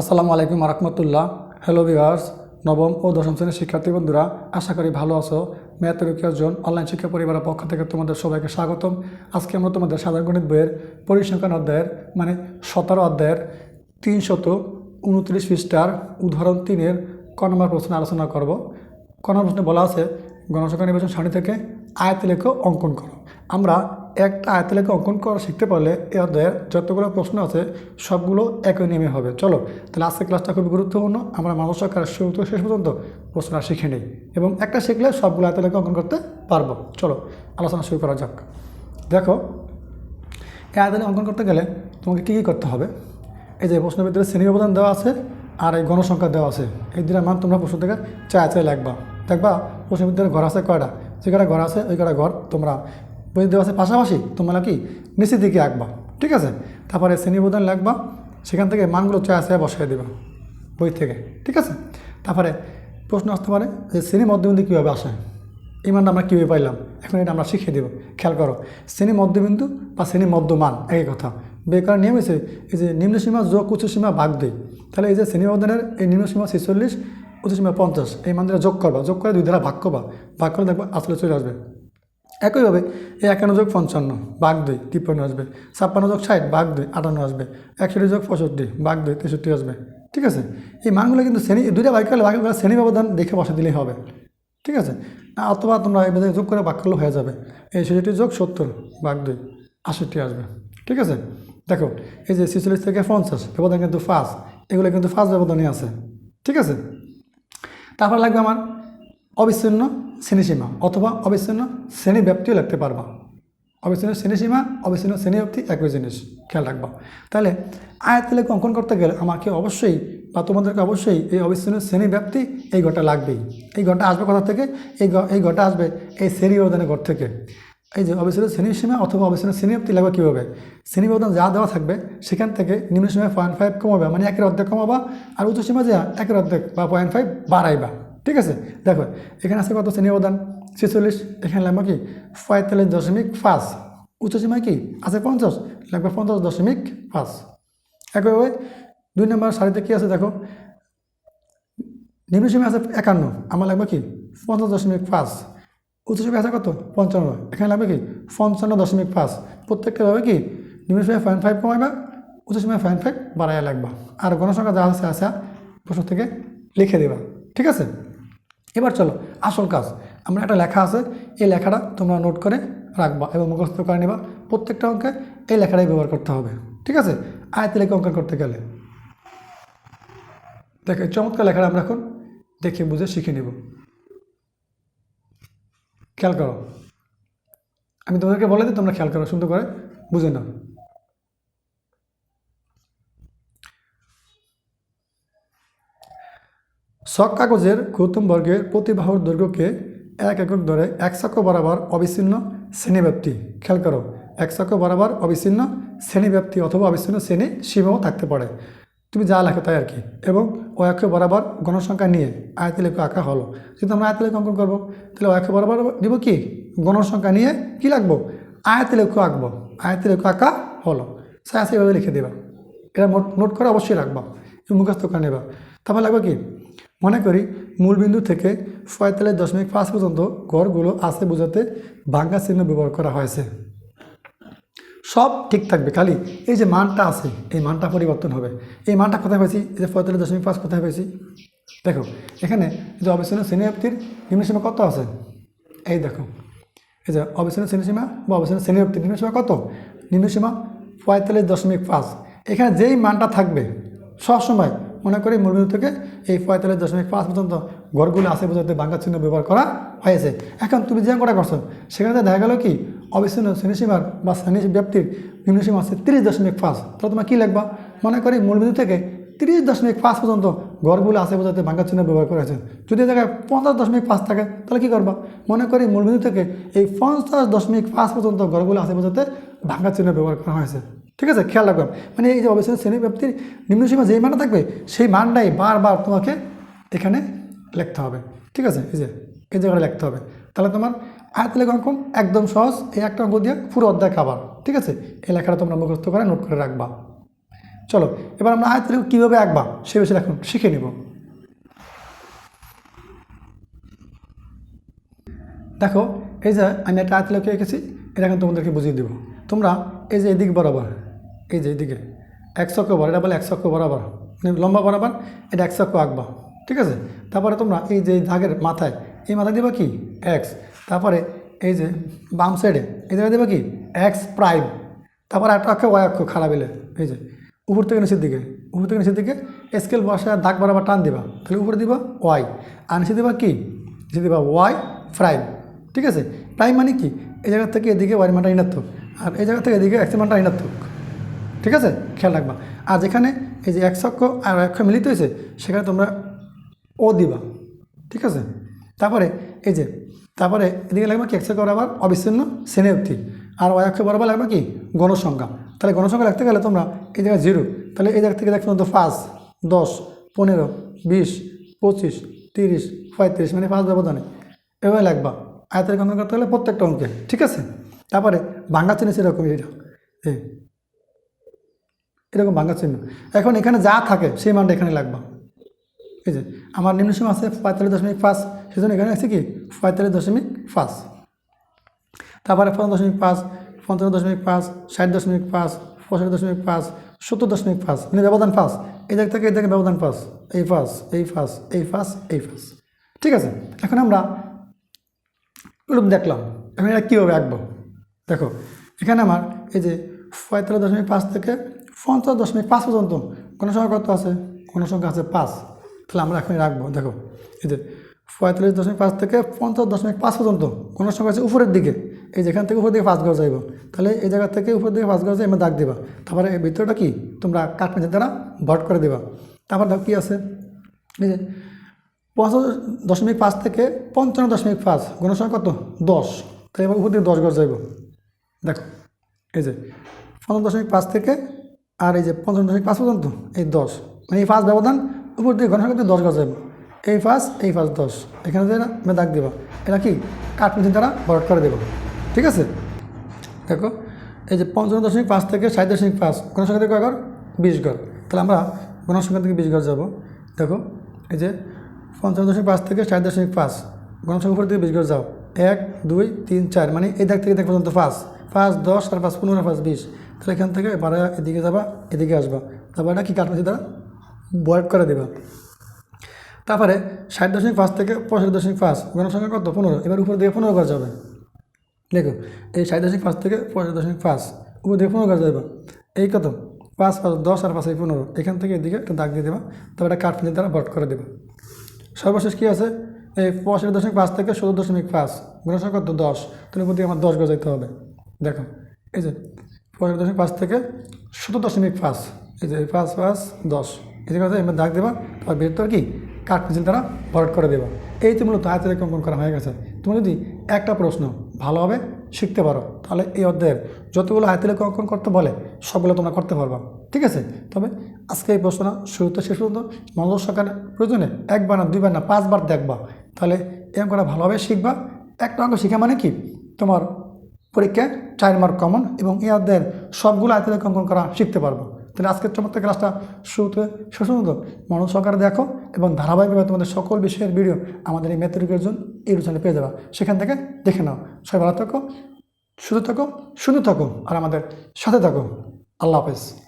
আসসালামু আলাইকুম রহমতুল্লাহ hello viewers নবম ও দশম শ্রেণির শিক্ষার্থী বন্ধুরা, আশা করি ভালো আছো। ম্যাথ জন অনলাইন শিক্ষা পরিবারের পক্ষ থেকে তোমাদের সবাইকে স্বাগতম। আজকে আমরা তোমাদের সাধারণ গণিত বইয়ের পরিসংখ্যান অধ্যায়ের মানে সতেরো অধ্যায়ের তিনশত উনত্রিশ পৃষ্ঠার উদাহরণ তিনের ক নম্বর প্রশ্নে আলোচনা করব। ক নম্বর প্রশ্নে বলা আছে, গণসংখ্যা নির্বাচন সারণী থেকে আয়তলেখ অঙ্কন করো। আমরা একটা আয়তলেখ অঙ্কন করা শিখতে পারলে অধ্যায়ের যতগুলো প্রশ্ন আছে, সবগুলো একই নিয়মে হবে। চলো, তাহলে আজকের ক্লাসটা খুবই গুরুত্বপূর্ণ। আমরা মানুষ সরকারের শুরু থেকে শেষ পর্যন্ত প্রশ্নটা শিখে নিই এবং একটা শিখলে সবগুলো আয়তলেখ অঙ্কন করতে পারব। চলো, আলোচনা শুরু করা যাক। দেখো, এই আয়তলেখ অঙ্কন করতে গেলে তোমাকে কী কী করতে হবে? এই যে প্রশ্নের ভিতরে শ্রেণি অবদান দেওয়া আছে আর এই গণসংখ্যা দেওয়া আছে। এই দুটা মান তোমরা প্রশ্ন থেকে চায় চায় লাগবা। দেখবা, প্রশ্নের ভিতরে ঘর আছে কয়টা? যে কটা ঘর আছে ওই কটা ঘর তোমরা বই দেওয়া আছে পাশাপাশি তোমরা কি নিচের দিকে আঁকবা, ঠিক আছে? তারপরে শ্রেণি ব্যবধান লাগবা সেখান থেকে মানগুলো চায় চায় বসাই দেবা বই থেকে, ঠিক আছে? তারপরে প্রশ্ন আসতে পারে যে শ্রেণি মধ্যবিন্দু কীভাবে আসে? এই মানটা আমরা কীভাবে পাইলাম? এখন এটা আমরা শিখিয়ে দেবো, খেয়াল করো। শ্রেণি মধ্যবিন্দু বা শ্রেণি মধ্যমান, একই কথা। বেকার নিয়ম হয়েছে এই যে নিম্নসীমা যোগ উচ্চ সীমা ভাগ দুই। তাহলে এই যে শ্রেণি মধ্যনের এই নিম্নসীমা ছেচল্লিশ, উচ্চ সীমা পঞ্চাশ, এই মানটা যোগ করবা। যোগ করে দুই দ্বারা ভাগ করবা। ভাগ করে দেখবা আসলে চলে আসবে। একইভাবে এই একান্ন যোগ পঞ্চান্ন বাঘ দুই, তিপ্পান্ন আসবে। ছাপ্পান্ন যোগ ষাট বাঘ দুই, আটান্ন আসবে। একষট্টি যোগ পঁয়ষট্টি বাঘ দুই, তেষট্টি আসবে। ঠিক আছে? এই মানগুলো কিন্তু শ্রেণি দুইটা বাক্য হলে বাকি শ্রেণি ব্যবধান দেখে বসা দিলেই হবে। ঠিক আছে? অথবা তোমরা এই যোগ করে বাক্য হয়ে যাবে। এই ছেষট্টি যোগ সত্তর বাঘ দুই, আষট্টি আসবে। ঠিক আছে? দেখো, এই যে ছেচল্লিশ থেকে পঞ্চাশ, ব্যবধান কিন্তু ফার্স্ট এগুলো কিন্তু ফার্স্ট ব্যবধানই আছে। ঠিক আছে? তারপর লাগবে আমার অবিচ্ছিন্ন শ্রেণীসীমা অথবা অবিচ্ছিন্ন শ্রেণি ব্যাপ্তিও লিখতে পারবা। অবিচ্ছিন্ন শ্রেণীসীমা, অবিচ্ছিন্ন শ্রেণি ব্যাপ্তি একই জিনিস, খেয়াল রাখবা। তাহলে আয়তলেখ অঙ্কন করতে গেলে আমাকে অবশ্যই বা তোমাদেরকে অবশ্যই এই অবিচ্ছিন্ন শ্রেণীব্যাপ্তি এই ঘরটা লাগবেই। এই ঘরটা আসবে কোথা থেকে? এই এই ঘরটা আসবে এই শ্রেণি ব্যবধানের ঘর থেকে। এই যে অবিচ্ছিন্ন শ্রেণীসীমা অথবা অবিচ্ছিন্ন শ্রেণি ব্যাপ্তি লাগবে কীভাবে? শ্রেণি ব্যবধান যা দেওয়া থাকবে সেখান থেকে নিম্ন সীমায় পয়েন্ট ফাইভ কমাবে মানে একের অর্ধেক কমাবা, আর উচ্চ সীমা যা, একের অর্ধেক বা পয়েন্ট ফাইভ বাড়াইবা। ঠিক আছে? দেখো, এখানে আছে কত শ্রেণি অবদান? ছেচল্লিশ। এখানে লাগবে কি? পঁয়তাল্লিশ দশমিক পাঁচ। উচ্চ সীমায় কি? আছে পঞ্চাশ। লাগবে পঞ্চাশ দশমিক পাঁচ। একইভাবে দুই নম্বর সারিতে কী আছে দেখো? নিম্ন সীমা আছে একান্ন। আমার লাগবে কি? পঞ্চাশ দশমিক পাঁচ। উচ্চ সীমা আছে কত? পঞ্চান্ন। এখানে লাগবে কি? পঞ্চান্ন দশমিক পাঁচ। প্রত্যেকটা ভাবে কি? নিম্ন সীমায় পয়েন্ট ফাইভ কমাইবা, উচ্চ সীমায় পয়েন্ট ফাইভ বাড়াইয়া লাগবা আর গণসংখ্যা যা আছে আসা প্রশ্ন থেকে লিখে দেবা। ঠিক আছে? এবার চলো, আসল কাজ। আমরা একটা লেখা আছে, এই লেখাটা তোমরা নোট করে রাখবা এবং মুখস্থ করে নেবা। প্রত্যেকটা অঙ্কে এই লেখাটাই ব্যবহার করতে হবে, ঠিক আছে? আয়তে লেখা অঙ্কন করতে গেলে। দেখে চমৎকার লেখাটা আমরা এখন দেখে বুঝে শিখে নেব। খেয়াল করো। আমি তোমাদেরকে বলে দিই, তোমরা খেয়াল করো, সুন্দর করে বুঝে নাও। শক কাগজের গৌতম বর্গের প্রতি বাহুর দৈর্ঘ্যকে এক একক ধরে এক চক্র বরাবর অবিচ্ছিন্ন শ্রেণীব্যাপ্তি। খেয়াল করো, এক চক্র বরাবর অবিচ্ছিন্ন শ্রেণীব্যাপ্তি অথবা অবিচ্ছিন্ন শ্রেণি সীমাও থাকতে পারে। তুমি যা লেখো তাই আর কি এবং অক্ষ বরাবর গণসংখ্যা নিয়ে আয়তলেখ আঁকা হলো। যদি আমরা আয়তলেখ অঙ্কন করব, তাহলে অক্ষ বরাবর দিব কি? গণসংখ্যা নিয়ে কি লাগবো? আয়তলেখ আঁকবো। আয়তলেখ আঁকা হলো। সে সেভাবে লিখে দেবা। এটা নোট করে অবশ্যই রাখবা। মুখস্থ করে নেবা। তারপর লাগবে কি? মনে করি মূলবিন্দু থেকে পঁয়তাল্লিশ দশমিক পাঁচ পর্যন্ত গড়গুলো আছে বোঝাতে ভাঙ্গা চিহ্ন ব্যবহার করা হয়েছে। সব ঠিক থাকবে, খালি এই যে মানটা আছে, এই মানটা পরিবর্তন হবে। এই মানটা কোথায় পেয়েছি? এই যে পঁয়তাল্লিশ দশমিক পাঁচ কোথায় পেয়েছি? দেখো, এখানে এই যে অবিচ্ছিন্ন শ্রেণীব্যাপ্তির নিম্নসীমা কত আছে? এই দেখো, এই যে অবিচ্ছিন্ন শ্রেণীসীমা বা অবিচ্ছিন্ন শ্রেণীব্যাপ্তির নিম্নসীমা কত? নিম্নসীমা পঁয়তাল্লিশ দশমিক পাঁচ। এখানে যেই মানটা থাকবে, সবসময় মনে করি মূলবিন্দু থেকে এই পঁয়তাল্লিশ দশমিক পাঁচ পর্যন্ত ঘরগুলো আছে বোঝাতে বাঙ্গা চিহ্ন ব্যবহার করা হয়েছে। এখন তুমি যে কটা করছ, সেখানে দেখা গেল কি, অবিচ্ছিন্ন শ্রেণীসীমার বা শ্রেণি ব্যাপ্তির নিম্নসীমা আছে তিরিশ দশমিক পাঁচ। তাহলে তোমার কী লাগবা মনে করি মূল মূলবিন্দু থেকে তিরিশ দশমিক পাঁচ পর্যন্ত ঘরগুলো আছে বোঝাতে বাঙ্গা চিহ্ন ব্যবহার করা হয়েছে। যদি জায়গায় পঞ্চাশ দশমিক পাঁচ থাকে, তাহলে কী করবা? মনে করি মূলবিন্দু থেকে এই পঞ্চাশ দশমিক পাঁচ পর্যন্ত ঘরগুলো আছে বোঝাতে ভাঙ্গা চিহ্ন ব্যবহার করা হয়েছে। ঠিক আছে? খেয়াল রাখবেন। মানে এই যে অবশ্যই শ্রেণি ব্যাপ্তির নিম্নসীমা যেই মানটা থাকবে, সেই মানটাই বারবার তোমাকে এখানে লিখতে হবে। ঠিক আছে? এই যে, এই জায়গাটা লিখতে হবে। তাহলে তোমার আয়তলেখ অঙ্কন একদম সহজ। এই একটা অঙ্ক দিয়ে পুরো অধ্যায় খাবার ঠিক আছে? এই লেখাটা তোমরা মুখস্থ করে নোট করে রাখবা। চলো, এবার আমরা আয়তের কীভাবে আঁকবা? সে বিষয়ে এখন শিখে নিব। দেখো, এই যে আমি একটা আয়ত লেখে এঁকেছি, এটা এখন তোমাদেরকে বুঝিয়ে দেবো। তোমরা এই যে এদিক বরাবর, এই যে এদিকে, এক চক্র বরাবর, এটা বলে এক চক্র বরাবর মানে লম্বা বরাবর, এটা এক চক্র আঁকবা, ঠিক আছে? তারপরে তোমরা এই যে দাগের মাথায়, এই মাথায় দিবা কি? এক্স তারপরে এই যে বাম সাইডে এই জায়গায় দেবা কি? এক্স প্রাইম তারপরে একটা অক্ষ ওয়াই অক্ষ খারাপ এলে এই যে। উপর থেকে নিচের দিকে, উপর থেকে নিচের দিকে স্কেল বসে দাগ বরাবর টান দিবা। তাহলে উপরে দিবা ওয়াই আর নিচে দিবা কি? নিচে দিবা ওয়াই প্রাইম ঠিক আছে? প্রাইম মানে কি? এই জায়গা থেকে এদিকে ওয়াই মানটা ঋণাত্মক, আর এই জায়গা থেকে এদিকে এক্স মানটা ঋণাত্মক, ঠিক আছে? খেয়াল রাখবা। আর যেখানে এই যে এক অক্ষ আর অক্ষ মিলিত হয়েছে, সেখানে তোমরা ও দিবা, ঠিক আছে? তারপরে এই যে, তারপরে এদিকে লাগবে কি? একশো বরাবর অবিচ্ছিন্ন শ্রেণি আর ওই অক্ষ বরাবর লাগবে কি? গণসংখ্যা তাহলে গণসংখ্যা লিখতে গেলে তোমরা এই জায়গায় জিরো তাহলে এই জায়গা থেকে দেখো তো পাঁচ, দশ, পনেরো, বিশ, পঁচিশ, তিরিশ, পঁয়ত্রিশ মানে পাঁচ ব্যবধানে। এভাবে লাগবা। আয়তের গণনা করতে হলে প্রত্যেকটা অঙ্কে ঠিক আছে? তারপরে ভাঙ্গা চিহ্ন সেরকম এটা এরকম ভাঙ্গা চিহ্ন। এখন এখানে যা থাকে সেই মানটা এখানে লাগবা। ঠিক আছে আমার নিম্নসীমা আছে পঁয়তাল্লিশ দশমিক পাঁচ, সেজন্য এখানে আছে কি? পঁয়তাল্লিশ দশমিক পাঁচ। তারপরে পনেরো দশমিক পাঁচ পঞ্চান্ন দশমিক পাঁচ, ষাট দশমিক পাঁচ, পঁয়ষট্টি দশমিক পাঁচ, সত্তর দশমিক পাঁচ। মানে ব্যবধান পাঁচ। এই জায়গা থেকে এই জায়গায় ব্যবধান পাঁচ। এই পাঁচ এই পাঁচ এই পাঁচ এই পাঁচ। ঠিক আছে? এখন আমরা এগুলো দেখলাম। এখন এটা কীভাবে আঁকবো? দেখো, এখানে আমার এই যে পঁয়তাল্লিশ দশমিক পাঁচ থেকে পঞ্চাশ দশমিক পাঁচ পর্যন্ত কোনো সংখ্যা কত আছে? কোনো সংখ্যা আছে পাঁচ। তাহলে আমরা এখানে রাখব। দেখো, এই যে পঁয়তাল্লিশ দশমিক পাঁচ থেকে পঞ্চাশ দশমিক পাঁচ পর্যন্ত কোনো সংখ্যা আছে উপরের দিকে। এই যেখান থেকে উপর দিকে পাঁচ ঘর যাইব, তাহলে এই জায়গা থেকে উপর দিকে পাঁচ যাই এমনি দাগ দেবা। তারপরে এই ভিতরটা কি? তোমরা কাঠ কাঠমেঝের দ্বারা ভট করে দেবা। তারপর দেখো কী আছে? এই যে পঞ্চাশ দশমিক পাঁচ থেকে পঞ্চান্ন দশমিক পাঁচ গণসংখ্যা কত? দশ। তাই এবার উপর দিকে দশ ঘর যাইব। দেখো, এই যে পঞ্চান্ন দশমিক পাঁচ থেকে আর এই যে পঞ্চান্ন দশমিক পাঁচ পর্যন্ত, এই দশ। মানে এই পাঁচ ব্যবধান, উপর দিকে গণসংখ্যা দশ ঘর যাইব। এই পাঁচ এই পাঁচ দশ। এখানে যে দাগ দেবো, এটা কি? কাঠমিচিন দ্বারা বরট করে দেবো। ঠিক আছে? দেখো, এই যে পঞ্চান্ন দশমিক পাঁচ থেকে ষাট দশমিক পাঁচ গণসংখ্যা থেকে কয় বিশ ঘর। তাহলে আমরা গণসংখ্যা থেকে বিশ ঘর যাব। দেখো, এই যে পঞ্চান্ন দশমিক পাঁচ থেকে ষাট দশমিক পাঁচ গণসংখ্যা উপর থেকে বিশ ঘর যাও। এক, দুই, তিন, চার মানে এই দাগ থেকে দেখ পর্যন্ত পাঁচ। পাঁচ, দশ, আর পাঁচ, পনেরো, পাঁচ, বিশ। তাহলে এখান থেকে বারো এদিকে যাবা, এদিকে আসবা। তারপর এটা কি কাঠমাচি দ্বারা? বয়েড করে দেবা। তারপরে ষাট দশমিক পাঁচ থেকে পঁয়ষট্টি দশমিক পাঁচ গণসংখ্যা কত? পনেরো। এবার উপর দিকে পনেরো ঘর যাবে। দেখো এই ষাট দশমিক পাঁচ থেকে পঁয়ষট্টি দশমিক পাঁচ, উপর দিকে পনেরো যাবে এই কত? পাঁচ পাঁচ, দশ আর পাঁচ এই পনেরো। এখান থেকে এদিকে একটা দাগ দিয়ে দেবা তারপর এটা কাঠমিচির দ্বারা বট করে দেবা। সর্বশেষ কী আছে? এই পঁয়ষট্টি দশমিক পাঁচ থেকে ষোলো দশমিক পাঁচ, গণসংখ্যা কত? দশ। তাহলে দিকে আমার দশ গজ যেতে হবে। দেখো, এই যে পঁয়ষট্টি দশমিক পাঁচ থেকে সতেরো দশমিক পাঁচ, এই যে পাঁচ পাঁচ, দশ। এই কথা এবার দাগ দেবা, তারপর ভেতর কি? কাঠ পেন্সিল দ্বারা ভরাট করে দেবা। এই তো মূলত আয়তের অঙ্কন করা হয়ে গেছে। তুমি যদি একটা প্রশ্ন ভালোভাবে শিখতে পারো। তাহলে এই অধ্যায়ের যতগুলো আয়তের অঙ্কন করতে বলে, সবগুলো তোমরা করতে পারবা। ঠিক আছে? তবে আজকে এই প্রশ্নটা শুরুতে শেষ পর্যন্ত মনোযোগ সহকারে প্রয়োজনে একবার না দুইবার না পাঁচবার দেখবা। তাহলে এই অঙ্কটা ভালোভাবে শিখবা। একটা অঙ্ক শিখা মানে কি? তোমার পরীক্ষায় চার মার্ক কমন এবং এই অধ্যায়ের সবগুলো আয়তের অঙ্কন করা শিখতে পারব। তাহলে আজকের চমৎকার ক্লাসটা শুরুতে শেষ পর্যন্ত সহকারে দেখো এবং ধারাবাহিকভাবে তোমাদের সকল বিষয়ের ভিডিও আমাদের এই মেথরিকের জন্য এই চ্যানেলে পেয়ে যাবা। সেখান থেকে দেখে নাও। সবাই ভালো থাকো, সুস্থ থাকো, সুন্দর থাকো, আর আমাদের সাথে থাকো। আল্লাহ হাফেজ।